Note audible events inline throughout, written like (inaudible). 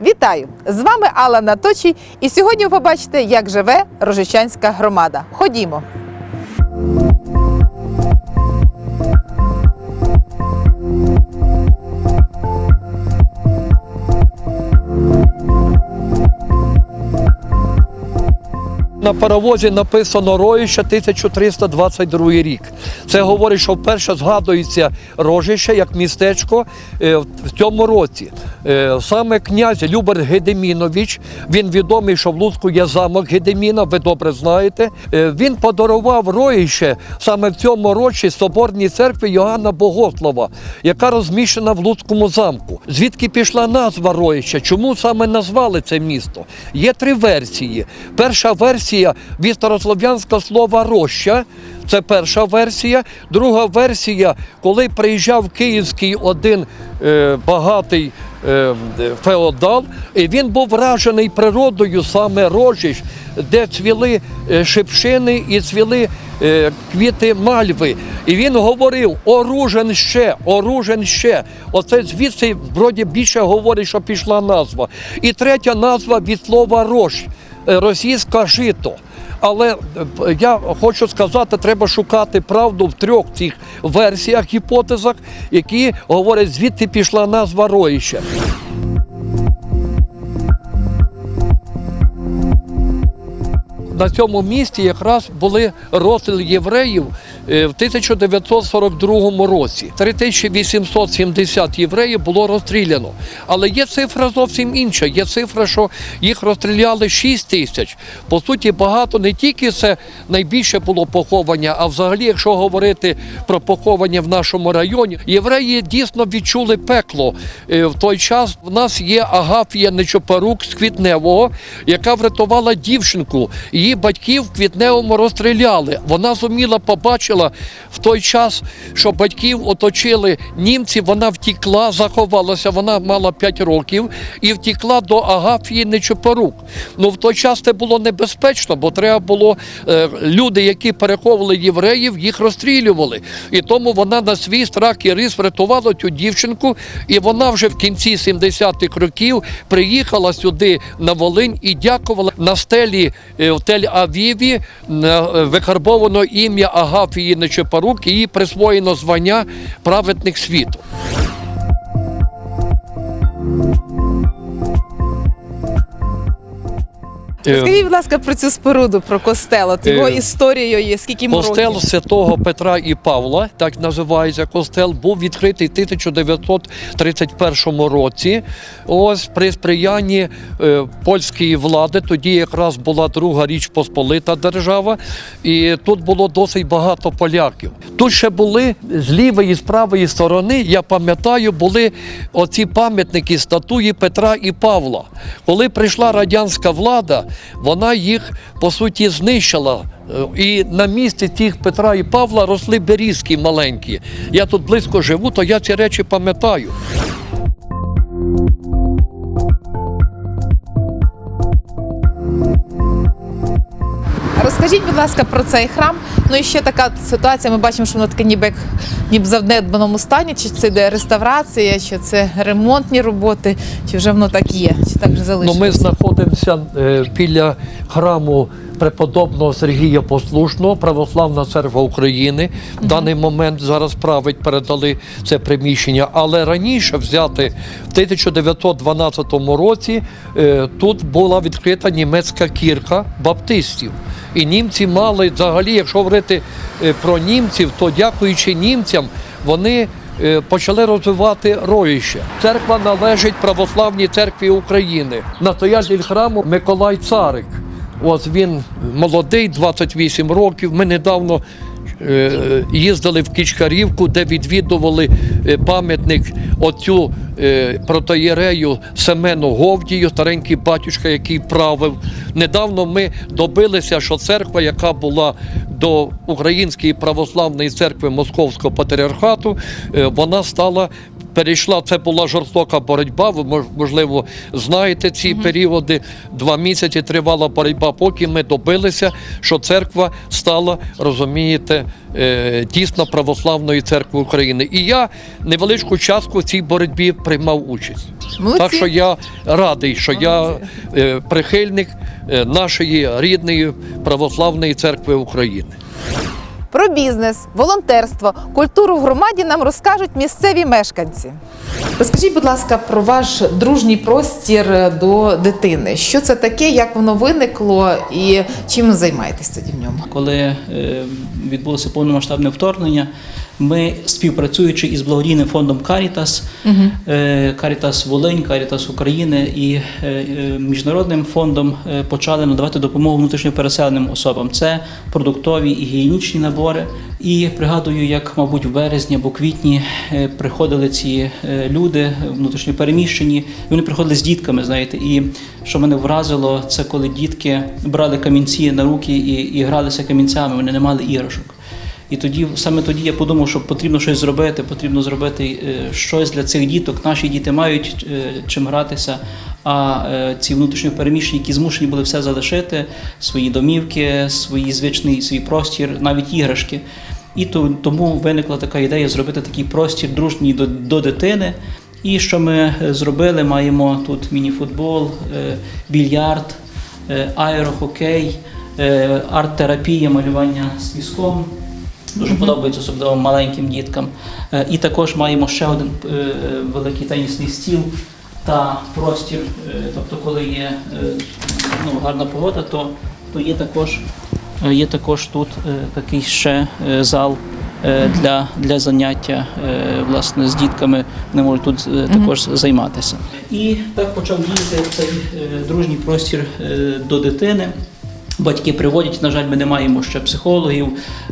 Вітаю! З вами Алла Наточій, і сьогодні ви побачите, як живе Рожичанська громада. Ходімо. На паровозі написано Роїще 1322 рік. Це говорить, що вперше згадується Рожище як містечко е, в цьому році. Е, Саме князь Любер Гедемінович, він відомий, що в Луцьку є замок Гедеміна, ви добре знаєте. Е, Він подарував Роїще саме в цьому році соборній церкві Йоанна Богослова, яка розміщена в Луцькому замку. Звідки пішла назва Роїще? Чому саме назвали це місто? Є три версії. Перша версія від старослов'янського слова роща. Це перша версія. Друга версія, коли приїжджав київський один е, багатий е, феодал, і він був вражений природою саме рожищ, де цвіли е, шипшини і цвіли е, квіти мальви. І він говорив: оружен ще, оружен ще. Оце звідси вроді більше говорить, що пішла назва. І третя назва від слова рощ, е, російська жито. Але е, я хочу сказати, треба шукати правду в трьох цих версіях, гіпотезах, які говорять, звідти пішла назва Роїще. На цьому місці якраз були розстріли євреїв е, в 1942 році. 3870 євреїв було розстріляно. Але є цифра зовсім інша. Є цифра, що їх розстріляли 6 тисяч. По суті, багато не тільки це найбільше було поховання, а взагалі, якщо говорити про поховання в нашому районі, євреї дійсно відчули пекло. Е, В той час в нас є Агафія Нечопорук з Квітневого, яка врятувала дівчинку. Її батьків в Квітневому розстріляли. Вона зуміла побачила в той час, що батьків оточили німці. Вона втікла, заховалася. Вона мала 5 років і втікла до Агафії Нечопорук. Ну в той час це було небезпечно, бо треба було е, люди, які переховували євреїв, їх розстрілювали. І тому вона на свій страх і рис врятувала цю дівчинку, і вона вже в кінці 70-х років приїхала сюди на Волинь і дякувала на стелі е, в Тель-Авіві е, викарбовано ім'я Агафії Нечепарук і присвоєно звання праведник світу. Скажіть, будь ласка, про цю споруду, про костел, от його Е, історією є, скільки йому Костел святого Петра і Павла, так називається костел, був відкритий в 1931 році. Ось при сприянні е, польської влади. Тоді якраз була друга річ Посполита держава, і тут було досить багато поляків. Тут ще були з лівої з правої сторони, я пам'ятаю, були оці пам'ятники статуї Петра і Павла. Коли прийшла радянська влада, вона їх по суті знищила. Е, І на місці тих Петра і Павла росли берізки маленькі. Я тут близько живу, то я ці речі пам'ятаю. Розкажіть, будь ласка, про цей храм. Ну і ще така ситуація. Ми бачимо, що воно таке ніби, як- ніби в завнедбаному стані. Чи це йде реставрація, чи це ремонтні роботи, чи вже воно так є, чи так вже Ну, ми знаходимося е, біля храму преподобного Сергія Послушного, Православна церква України. В даний момент зараз править, передали це приміщення. Але раніше взяти в 1912 році е, тут була відкрита німецька кірка баптистів. І німці мали взагалі, якщо говорити е, про німців, то дякуючи німцям, вони е, почали розвивати роїще. Церква належить православній церкві України. Настоятель храму Миколай Царик. Ось він молодий, 28 років. Ми недавно їздили в Кічкарівку, де відвідували е, пам'ятник оцю е, протоєрею Семену Говдію, старенький батюшка, який правив. Недавно ми добилися, що церква, яка була до Української православної церкви Московського патріархату, е, вона стала перейшла. Це була жорстока боротьба. Ви можливо знаєте ці періоди. Два місяці тривала боротьба, поки ми добилися, що церква стала, розумієте, е, дійсно православною церквою України. І я невеличку частку в цій боротьбі приймав участь. Молодці. Так що я радий, що я е, прихильник е, нашої рідної православної церкви України. Про бізнес, волонтерство, культуру в громаді нам розкажуть місцеві мешканці. Розкажіть, будь ласка, про ваш дружній простір до дитини. Що це таке, як воно виникло і чим ви займаєтесь тоді в ньому? коли е, відбулося повномасштабне вторгнення, ми співпрацюючи із благодійним фондом Caritas, е, Caritas Волинь, Caritas України і е, е, міжнародним фондом е, почали надавати допомогу внутрішньопереселеним особам. Це продуктові і гігієнічні набори. І пригадую, як, мабуть, в березні або квітні е, приходили ці е, люди внутрішньопереміщені, вони приходили з дітками, знаєте. І що мене вразило, це коли дітки брали камінці на руки і, і гралися камінцями, вони не мали іграшок. І тоді, саме тоді я подумав, що потрібно щось зробити, потрібно зробити е, щось для цих діток. Наші діти мають е, чим гратися. А е, ці внутрішньо переміщені, які змушені були все залишити, свої домівки, свій звичний свій простір, навіть іграшки. І то, тому виникла така ідея зробити такий простір дружній до, до дитини. І що ми зробили? Маємо тут мініфутбол, більярд, аерохокей, арт-терапія, малювання з піском. Дуже подобається, особливо маленьким діткам. Е, І також маємо ще один е, великий тенісний стіл та простір. Е, Тобто, коли є е, ну, гарна погода, то, то є також, е, є також тут е, такий ще е, зал. е, Для, для заняття е, власне з дітками вони можуть тут е, також займатися. І так почав діяти цей е, дружній простір е, до дитини. Батьки приводять, на жаль, ми не маємо ще психологів,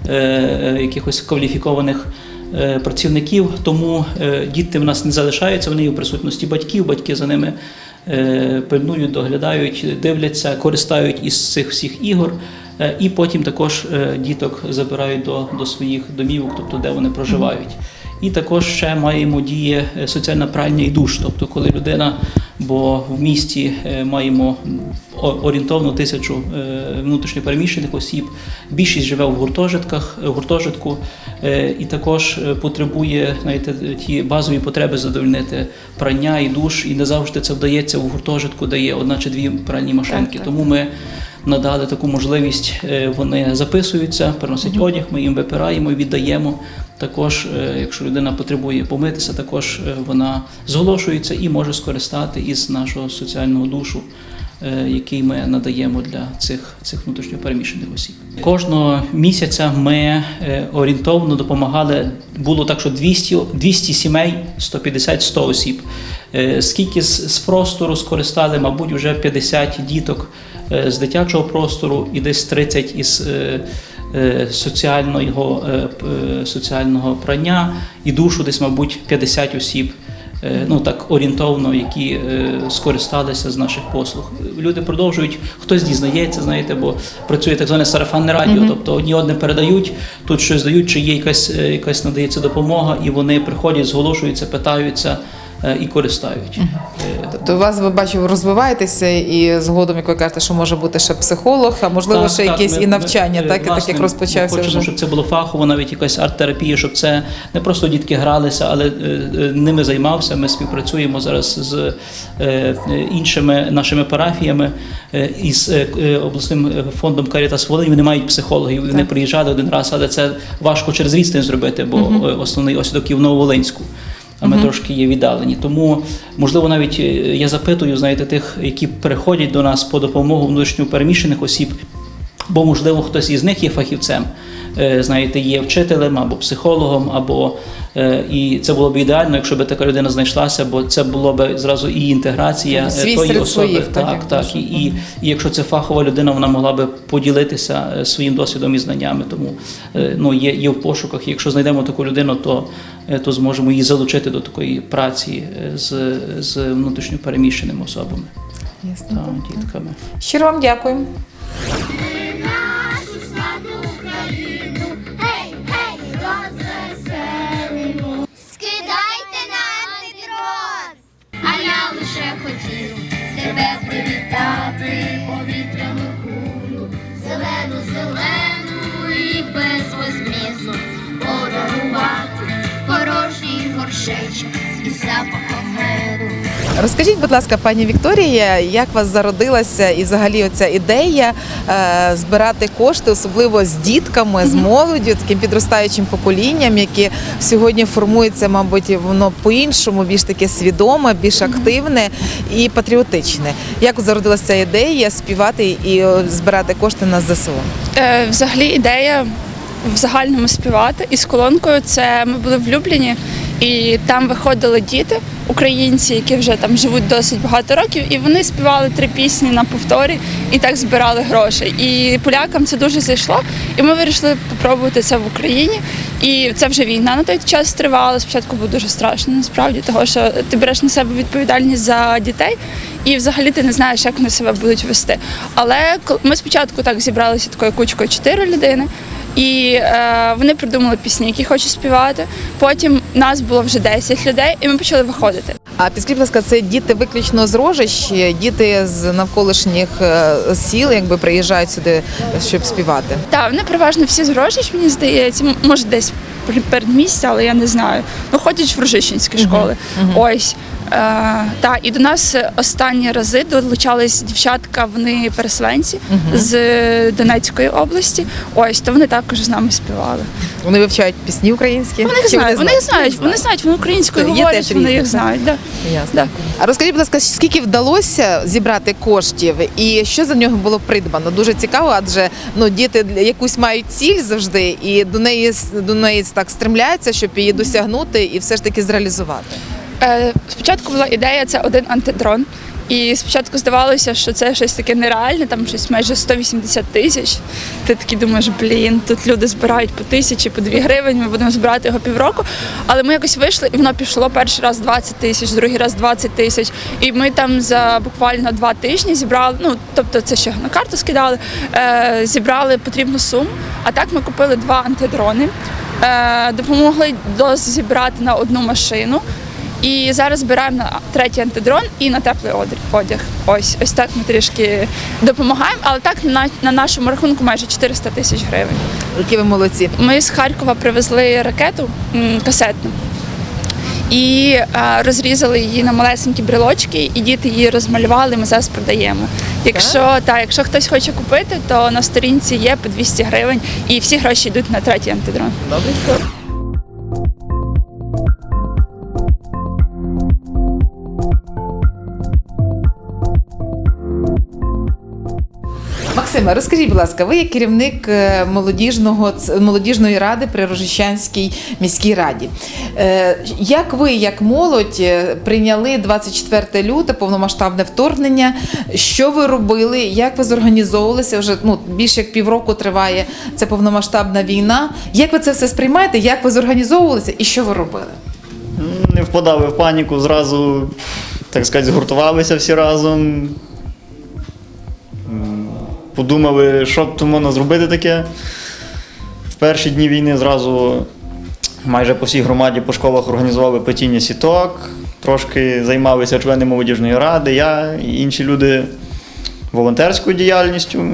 е, е, якихось кваліфікованих е, працівників, тому діти в нас не залишаються, вони є в присутності батьків, батьки за ними пильнують, доглядають, дивляться, користають із цих всіх ігор. І потім також діток забирають до, до своїх домівок, тобто де вони проживають. І також ще маємо діє е, соціальна пральня і душ. Тобто, коли людина, бо в місті е, маємо орієнтовно тисячу е, внутрішньопереміщених осіб, більшість живе в гуртожитках, гуртожитку, і також потребує знаєте, ті базові потреби задовольнити прання і душ. І не завжди це вдається в гуртожитку, де є одна чи дві пральні машинки. Так, так. Тому ми надали таку можливість. е, Вони записуються, приносять одяг, ми їм випираємо і віддаємо. Також, е, якщо людина потребує помитися, також е, вона зголошується і може скористати із нашого соціального душу, який ми надаємо для цих, цих внутрішньопереміщених осіб. Кожного місяця ми орієнтовно допомагали. Було так, що 200, 200 сімей, 150-100 осіб. Скільки з, з простору скористали, мабуть, вже 50 діток з дитячого простору і десь 30 із е, е, соціального, е, е, соціального прання і душу десь, мабуть, 50 осіб. е, Ну так орієнтовно, які е, скористалися з наших послуг. Люди продовжують, хтось дізнається, знаєте, бо працює так зване сарафанне радіо. Тобто одні одне передають, тут щось дають, чи є якась, е, якась надається допомога, і вони приходять, зголошуються, питаються е, і користають. Е, Тобто у вас ви бачу, ви розвиваєтеся і згодом, як ви кажете, що може бути ще психолог, а можливо Так, ще так, якісь ми- і навчання, ми, так, і так як розпочався ми хочемо, вже. щоб це було фахово, навіть якась арт-терапія, щоб це не просто дітки гралися, але е, е, ними займався. Ми співпрацюємо зараз з е, е, іншими нашими парафіями е, із е, е, обласним е, фондом Карітас Волинь. Вони мають психологів. Вони Так. приїжджали один раз, але це важко через відстань зробити, бо е, основний осідок є в Нововолинську. А ми трошки є віддалені. Тому, можливо, навіть е, я запитую, знаєте, тих, які приходять до нас по допомогу внутрішньопереміщених осіб, бо, можливо, хтось із них є фахівцем, е, знаєте, є вчителем або психологом, або і це було б ідеально, якщо б така людина знайшлася, бо це було б зразу і інтеграція Свій е, тої серед особи. своїх, так, так, так, і, і, і якщо це фахова людина, вона могла би поділитися е, своїм досвідом і знаннями. Тому е, ну, є, є в пошуках. І якщо знайдемо таку людину, то, е, то зможемо її залучити до такої праці е, з, з внутрішньо переміщеними особами Ясно. та дітками. Щиро вам дякую. Розкажіть, будь ласка, пані Вікторія, як у вас зародилася і взагалі оця ідея е, збирати кошти, особливо з дітками, з молоддю, таким підростаючим поколінням, яке сьогодні формується, мабуть, воно по-іншому, більш таке свідоме, більш активне і патріотичне. Як зародилася ця ідея співати і збирати кошти на ЗСУ? Е, взагалі ідея в загальному співати із колонкою. Це ми були влюблені, і там виходили діти, українці, які вже там живуть досить багато років, і вони співали три пісні на повторі і так збирали гроші. І полякам це дуже зайшло. І ми вирішили спробувати це в Україні. І це вже війна на той час тривала. Спочатку було дуже страшно, насправді, того що ти береш на себе відповідальність за дітей, і взагалі ти не знаєш, як вони себе будуть вести. Але ми спочатку так зібралися такою кучкою чотири людини. І е, вони придумали пісні, які хочуть співати. Потім нас було вже 10 людей, і ми почали виходити. А підскажіть, будь ласка, це діти виключно з рожищ, діти з навколишніх е, сіл, якби приїжджають сюди, щоб співати. Так, вони переважно всі з Рожищ, мені здається, може десь передмістя, але я не знаю. Ну, ходять в Рожищенські школи. Ось. Е, та, і до нас останні рази долучались дівчатка, вони переселенці з Донецької області. Ось, то вони також з нами співали. Вони вивчають пісні українські. Вони їх Чи знають, вони знають, вони знають, вони українською говорять, вони їх знають. Да. Ясно. Да. А розкажіть, будь ласка, скільки вдалося зібрати коштів і що за нього було придбано? Дуже цікаво, адже ну діти якусь мають ціль завжди, і до неї до неї так стремляються, щоб її досягнути і все ж таки зреалізувати. Е, спочатку була ідея це один антидрон. І спочатку здавалося, що це щось таке нереальне, там щось майже 180 тисяч. Ти такий думаєш, блін, тут люди збирають по тисячі, по дві гривень, ми будемо збирати його півроку. Але ми якось вийшли, і воно пішло перший раз 20 тисяч, другий раз 20 тисяч. І ми там за буквально два тижні зібрали, ну тобто це ще на карту скидали, е, зібрали потрібну суму. А так ми купили два антидрони, е, допомогли зібрати на одну машину. І зараз збираємо на третій антидрон і на теплий одяг. Ось ось так ми трішки допомагаємо, але так на, на нашому рахунку майже 400 тисяч гривень. Які ви молодці. Ми з Харкова привезли ракету касетну і е, розрізали її на малесенькі брелочки, і діти її розмалювали. Ми зараз продаємо. Якщо так, якщо хтось хоче купити, то на сторінці є по 200 гривень, і всі гроші йдуть на третій антидрон. Добре. Максиме, розкажіть, будь ласка, ви є керівник е, молодіжного молодіжної ради при Рожищанській міській раді. Е, Як ви, як молодь, е, прийняли 24 люте повномасштабне вторгнення? Що ви робили? Як ви зорганізовувалися? Вже ну більше як півроку триває ця повномасштабна війна. Як ви це все сприймаєте? Як ви зорганізовувалися і що ви робили? Не впадали в паніку, зразу, так сказати, згуртувалися всі разом. Подумали, що б то можна зробити таке. В перші дні війни зразу майже по всій громаді по школах організували плетіння сіток, трошки займалися члени молодіжної ради, я і інші люди волонтерською діяльністю.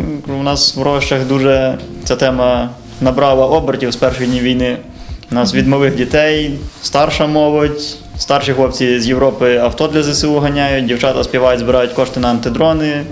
У нас в Рощах дуже ця тема набрала обертів з перших днів війни. У нас від малих дітей, старша молодь, старші хлопці з Європи авто для ЗСУ ганяють, дівчата співають, збирають кошти на антидрони.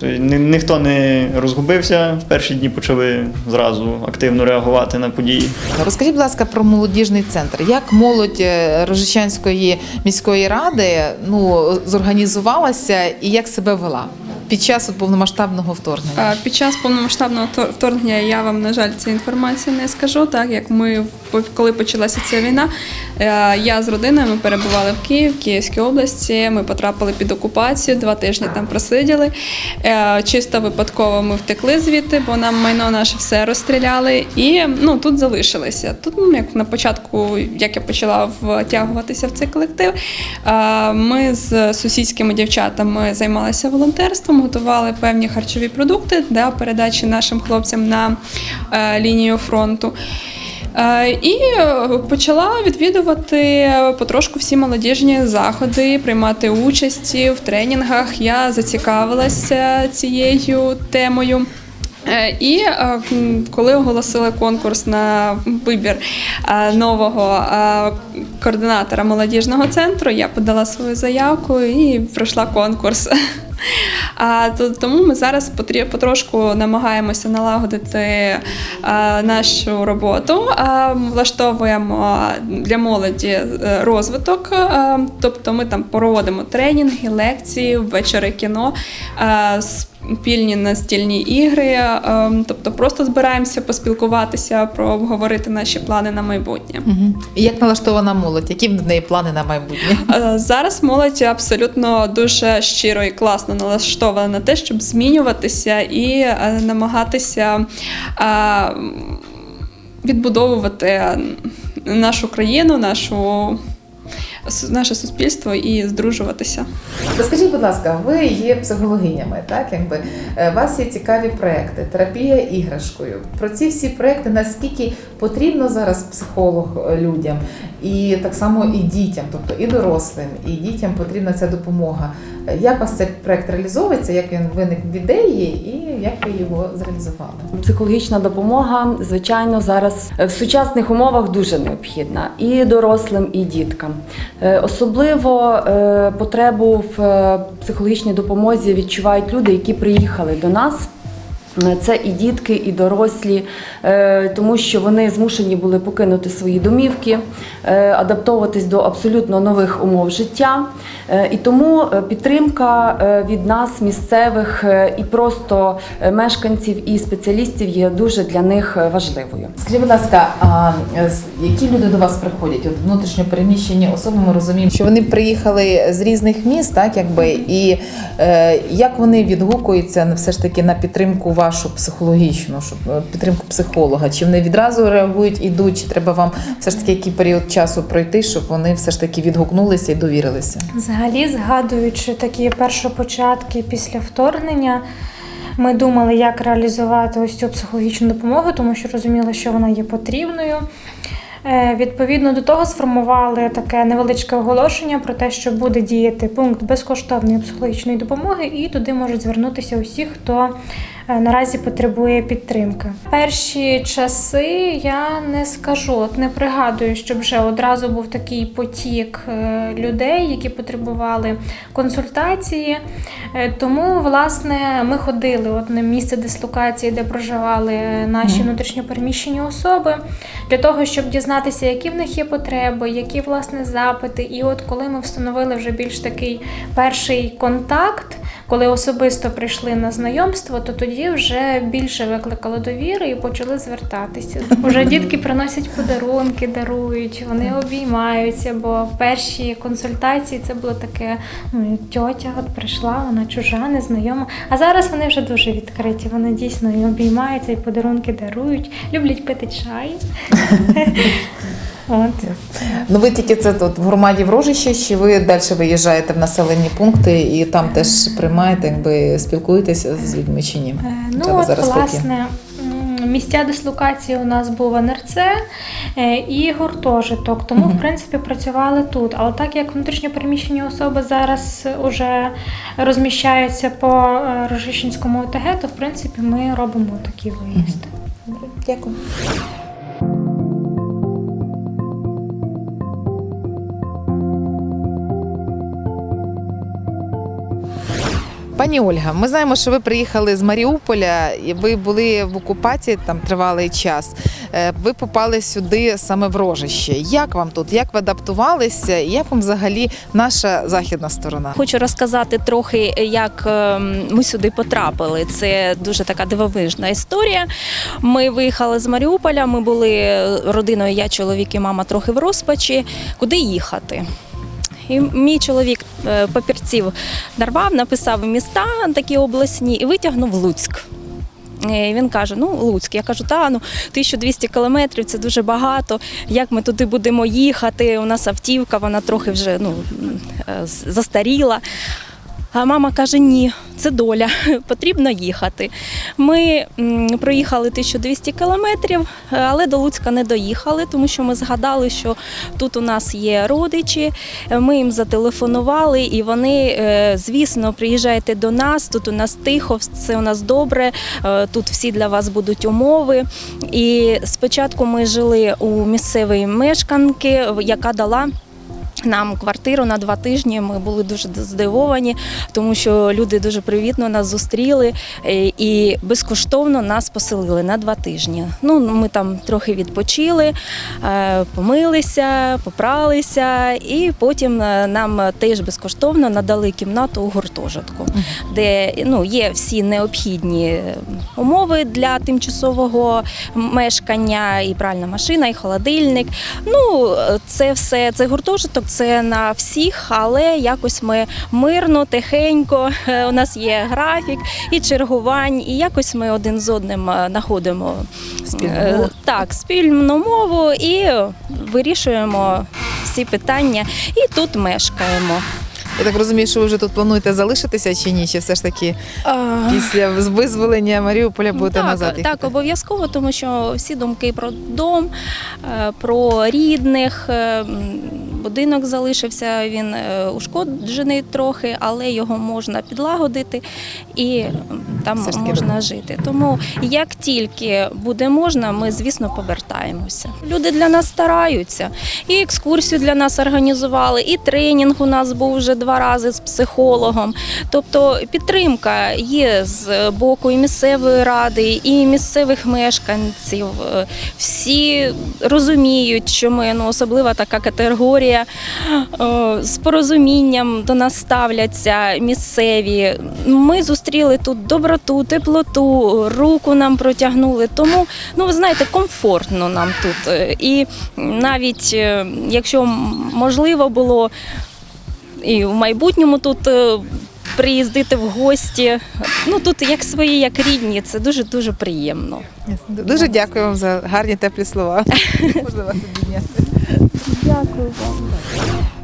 Тобто ні- ніхто не розгубився. В перші дні почали зразу активно реагувати на події. Розкажіть, будь ласка, про молодіжний центр. Як молодь е, Рожищанської міської ради ну зорганізувалася і як себе вела під час повномасштабного вторгнення? Під час повномасштабного вторгнення я вам, на жаль, цієї інформації не скажу, так як ми, коли почалася ця війна, е, я з родиною ми перебували в Києві, в Київській області. Ми потрапили під окупацію, два тижні там просиділи. Е, Чисто випадково ми втекли звідти, бо нам майно наше все розстріляли. І ну, тут залишилися. Тут, ну, як на початку, як я почала втягуватися в цей колектив, е, ми з сусідськими дівчатами займалися волонтерством, готували певні харчові продукти для передачі нашим хлопцям на е, лінію фронту. Е, І почала відвідувати потрошку всі молодіжні заходи, приймати участь в тренінгах. Я зацікавилася цією темою. Е, І коли оголосили конкурс на вибір нового координатора молодіжного центру, я подала свою заявку і пройшла конкурс. (laughs) А то- тому ми зараз потрошку намагаємося налагодити нашу роботу, влаштовуємо для молоді е, розвиток. Тобто ми там проводимо тренінги, лекції, вечори кіно, е, спільні настільні ігри. е, Тобто просто збираємося поспілкуватися, про обговорити наші плани на майбутнє. Мгм. І як налаштована молодь? Які в неї плани на майбутнє? Е, Зараз молодь абсолютно дуже щиро і класно налаштована на те, щоб змінюватися і е, намагатися е, відбудовувати нашу країну, нашу, наше суспільство і здружуватися. Скажіть, будь ласка, ви є психологинями, так якби Е, вас є цікаві проекти, терапія іграшкою. Про ці всі проекти наскільки потрібно зараз психолог е, людям, і так само і дітям, тобто і дорослим, і дітям потрібна ця допомога. Як у вас цей проект реалізовується? Як він виник в ідеї, і як ви його зреалізували? Психологічна допомога, звичайно, зараз в сучасних умовах дуже необхідна і дорослим, і діткам. Е, Особливо е, потребу в е, психологічній допомозі відчувають люди, які приїхали до нас. Е, Це і дітки, і дорослі, е, тому що вони змушені були покинути свої домівки, е, адаптовуватись до абсолютно нових умов життя. І тому підтримка від нас, місцевих і просто мешканців і спеціалістів є дуже для них важливою. Скажіть, будь ласка, а які люди до вас приходять? От внутрішньо переміщені особи, ми розуміємо, що вони приїхали з різних міст, так якби і як вони відгукуються все ж таки на підтримку вашу психологічну, щоб е, підтримку психолога? Чи вони відразу реагують, ідуть? Чи треба вам все ж таки який період часу пройти, щоб вони все ж таки відгукнулися і довірилися? Взагалі, згадуючи такі першопочатки після вторгнення, ми думали, як реалізувати ось цю психологічну допомогу, тому що розуміли, що вона є потрібною. Е, Відповідно до того, сформували таке невеличке оголошення про те, що буде діяти пункт безкоштовної психологічної допомоги, і туди можуть звернутися усі, хто наразі потребує підтримки. Перші часи я не скажу, от не пригадую, щоб вже одразу був такий потік е, людей, які потребували консультації. Е, Тому, власне, ми ходили от на місце дислокації, де проживали наші внутрішньопереміщені особи, для того, щоб дізнатися, які в них є потреби, які власне запити. І от коли ми встановили вже більш такий перший контакт, коли особисто прийшли на знайомство, то тоді вже більше викликало довіри і почали звертатися. Уже дітки приносять подарунки, дарують, вони обіймаються, бо перші консультації це було таке: ну, тьотя от прийшла, вона чужа, незнайома. А зараз вони вже дуже відкриті. Вони дійсно і обіймаються, і подарунки дарують, люблять пити чай. От. Ну ви тільки це тут в громаді в Рожище, чи ви далі виїжджаєте в населені пункти і там теж приймаєте, якби спілкуєтеся з людьми чи ні? Е, Ну, от, зараз власне, місця дислокації у нас був НРЦ е, і гуртожиток, тому, в принципі, працювали тут. Але так як внутрішньопереміщені особи зараз уже розміщаються по е, Рожищенському ОТГ, то в принципі ми робимо такі виїзди. Дякую. Пані Ольга, ми знаємо, що ви приїхали з Маріуполя, і ви були в окупації там тривалий час. Е, Ви попали сюди саме в Рожище. Як вам тут? Як ви адаптувалися? Як вам взагалі наша західна сторона? Хочу розказати трохи, як ем, ми сюди потрапили. Це дуже така дивовижна історія. Ми виїхали з Маріуполя. Ми були родиною, я чоловік і мама трохи в розпачі. Куди їхати? І мій чоловік е, папірців нарвав, написав міста такі обласні і витягнув Луцьк. І Він каже: ну Луцьк. Я кажу, та ну 1200 кілометрів це дуже багато. Як ми туди будемо їхати? У нас автівка, вона трохи вже ну, е, застаріла. А мама каже: ні, це доля, (laughs) потрібно їхати. Ми проїхали 1200 кілометрів, але до Луцька не доїхали, тому що ми згадали, що тут у нас є родичі. Ми їм зателефонували, і вони, е, звісно, приїжджайте до нас. Тут у нас тихо, все у нас добре. е, Тут всі для вас будуть умови. І спочатку ми жили у місцевій мешканки, яка дала. Нам квартиру на два тижні. Ми були дуже здивовані, тому що люди дуже привітно нас зустріли е, і безкоштовно нас поселили на два тижні. Ну, ми там трохи відпочили, е, помилися, попралися, і потім е, нам теж безкоштовно надали кімнату у гуртожитку, де ну, є всі необхідні умови для тимчасового мешкання, і пральна машина, і холодильник. Ну, це все, це гуртожиток, це на всіх, але якось ми мирно, тихенько. е, У нас є графік і чергувань, і якось ми один з одним е, знаходимо Спільну е, мову. так, спільну мову і вирішуємо всі питання. І тут мешкаємо. Я так розумію, що ви вже тут плануєте залишитися чи ні? Чи все ж таки після визволення Маріуполя будете так, назад? так, обов'язково, тому що всі думки про дом, про рідних. Будинок залишився, він е, ушкоджений трохи, але його можна підлагодити і там можна жити. Тому як тільки буде можна, ми звісно повертаємося. Люди для нас стараються, і екскурсію для нас організували, і тренінг у нас був вже два рази з психологом. Тобто підтримка є з боку і місцевої ради, і місцевих мешканців. Всі розуміють, що ми ну, особлива така категорія е, з порозумінням до нас ставляться місцеві. Ми зустріли тут доброту, теплоту, руку нам протягнули. Тому, ну ви знаєте, комфортно нам тут. Е, І навіть е, якщо можливо було і в майбутньому тут. Приїздити в гості, ну тут як свої, як рідні, це дуже дуже приємно. Дуже дякую вам за гарні теплі слова. (laughs) Можна вас обійняти. Дякую вам.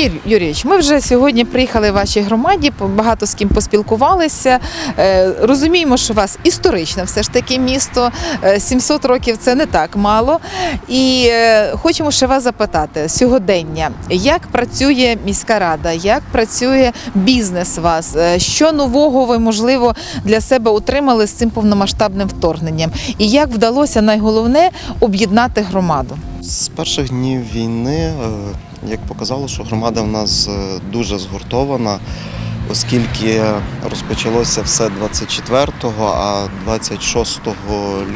Сергій Юрійович, ми вже сьогодні приїхали в вашій громаді, багато з ким поспілкувалися. Е, Розуміємо, що у вас історичне все ж таки місто. Е, 700 років це не так мало. І е, хочемо ще вас запитати сьогодення, як працює міська рада, як працює бізнес вас? Е, Що нового ви можливо для себе отримали з цим повномасштабним вторгненням? І як вдалося найголовне об'єднати громаду? З перших днів війни, е, як показало, що громада в нас е, дуже згуртована, оскільки розпочалося все 24-го, а 26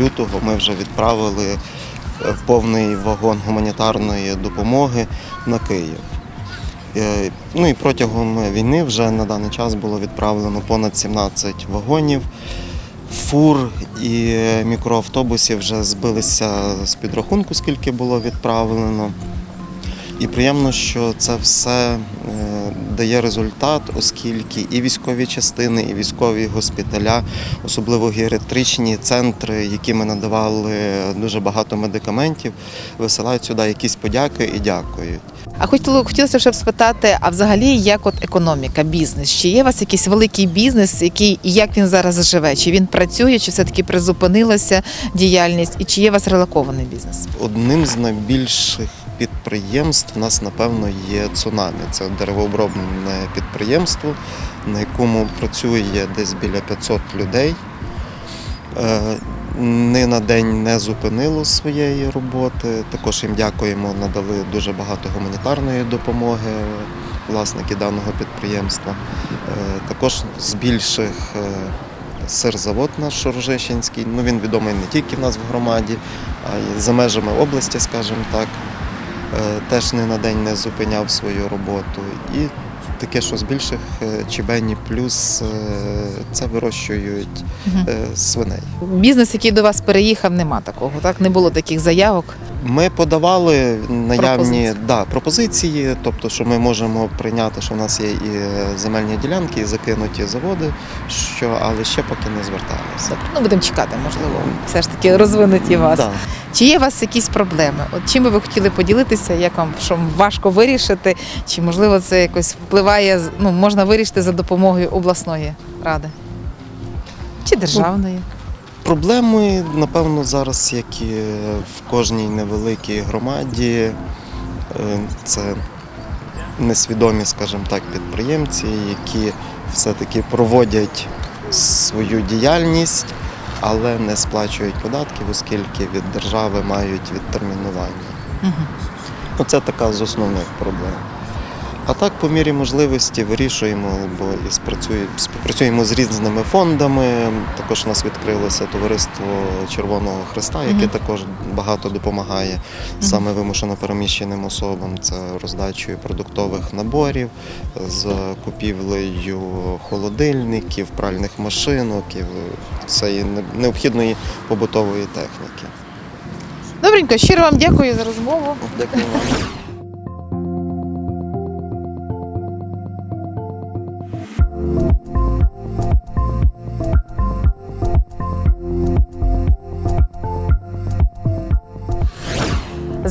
лютого ми вже відправили е, в повний вагон гуманітарної допомоги на Київ. Е, Ну і протягом війни вже на даний час було відправлено понад 17 вагонів. Фур і мікроавтобусів вже збилися з підрахунку, скільки було відправлено. І приємно, що це все е, дає результат, оскільки і військові частини, і військові госпіталя, особливо геріатричні центри, які ми надавали дуже багато медикаментів, висилають сюди якісь подяки і дякують. А хотіло, хотілося ще спитати, а взагалі як от економіка, бізнес? Чи є у вас якийсь великий бізнес, який і як він зараз живе? Чи він працює, чи все-таки призупинилася діяльність, і чи є у вас релокований бізнес? Одним з найбільших підприємств у нас, напевно, є цунамі. Це деревообробне підприємство, на якому працює десь біля 500 людей. Е, Ні на день не зупинило своєї роботи. Також їм дякуємо, надали дуже багато гуманітарної допомоги власники даного підприємства. Е, Також з більших е, сирзавод наш Рожищенський. Ну, він відомий не тільки в нас в громаді, а й за межами області, скажімо так. Е, Теж не на день не зупиняв свою роботу. І таке, що з більших е, чебені плюс е, це вирощують е, свиней. Бізнес, який до вас переїхав, нема такого, так? Не було таких заявок. Ми подавали наявні Пропозиції. да, пропозиції, тобто, що ми можемо прийняти, що в нас є і земельні ділянки, і закинуті заводи, що, але ще поки не зверталися. Ну будемо чекати, можливо, все ж таки розвинуті вас. Да. Чи є у вас якісь проблеми? От чим би ви хотіли поділитися, як вам що важко вирішити? Чи можливо це якось впливає, з- ну можна вирішити за допомогою обласної ради? Чи державної? Проблеми, напевно, зараз, як і в кожній невеликій громаді, е, це несвідомі, скажімо так, підприємці, які все-таки проводять свою діяльність, але не сплачують податків, оскільки від держави мають відтермінування. Ну, Це така з основних проблем. А так, по мірі можливості, вирішуємо, бо і співпрацюємо з різними фондами. Також у нас відкрилося товариство Червоного Христа, яке Мгм. також багато допомагає саме вимушено переміщеним особам. Це роздачею продуктових наборів, з купівлею холодильників, пральних машинок і всієї необхідної побутової техніки. Добренько, щиро вам дякую за розмову. Дякую вам.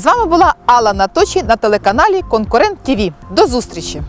З вами була Алла Наточі на телеканалі Конкурент ТІВІ. До зустрічі!